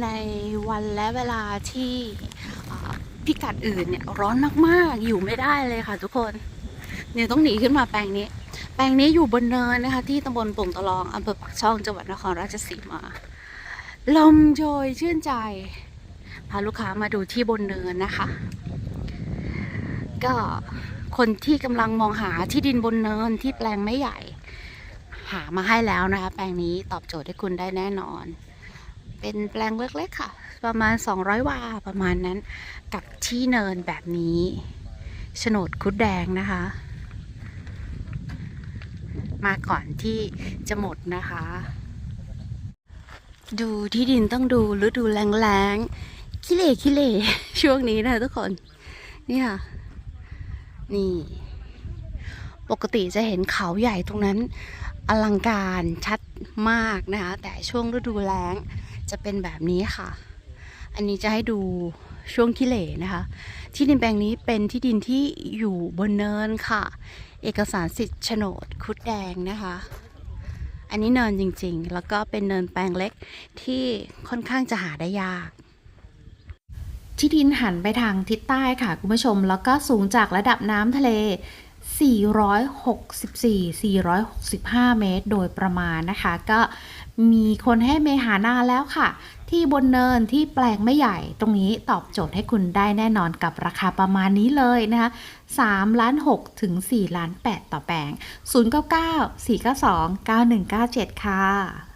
ในวันและเวลาที่พิกัดอื่นเนี่ยร้อนมากๆ อยู่ไม่ได้เลยค่ะทุกคนเนี่ยต้องหนีขึ้นมาแปลงนี้ แปลงนี้อยู่บนเนินนะคะ ที่ตำบลปุ่งตะลองอำเภอปากช่องจังหวัดนครราชสีมา ลมโชยชื่นใจ พาลูกค้ามาดูที่บนเนินนะคะ ก็คนที่กำลังมองหาที่ดินบนเนินที่แปลงไม่ใหญ่ หามาให้แล้วนะคะ แปลงนี้ตอบโจทย์ให้คุณได้แน่นอน เป็นแปลงเล็กๆค่ะ ประมาณ 200 วาประมาณนั้น กับที่เนินแบบนี้โฉนดคุดแดงนะคะ มาก่อนที่จะหมดนะคะ ดูที่ดินต้องดูฤดูแรงๆขี้เหร่ขี้เหร่ช่วงนี้นะทุกคน นี่ค่ะ นี่ ปกติจะเห็นเขาใหญ่ตรงนั้นอลังการชัดมากนะคะ แต่ช่วงฤดูแล้ง จะเป็นแบบนี้ค่ะ อันนี้จะให้ดูช่วงขี้เหร่นะคะ ที่ดินแปลงนี้เป็นที่ดินที่อยู่บนเนินค่ะ เอกสารสิทธิ์โฉนดคุดแดงนะคะ อันนี้เนินจริงๆ แล้วก็เป็นเนินแปลงเล็กที่ค่อนข้างจะหาได้ยากที่ดินหันไปทางทิศใต้ค่ะคุณผู้ชม แล้วก็สูงจากระดับน้ำทะเล 464-465 เมตร โดยประมาณนะคะ ก็มีคนให้เมหานาแล้วค่ะ ที่บนเนินที่แปลงไม่ใหญ่ ตรงนี้ตอบโจทย์ให้คุณได้แน่นอนกับราคาประมาณนี้เลยนะคะ3ล้าน6ถึง4ล้าน8ต่อแปลง 099 492 9197 ค่ะ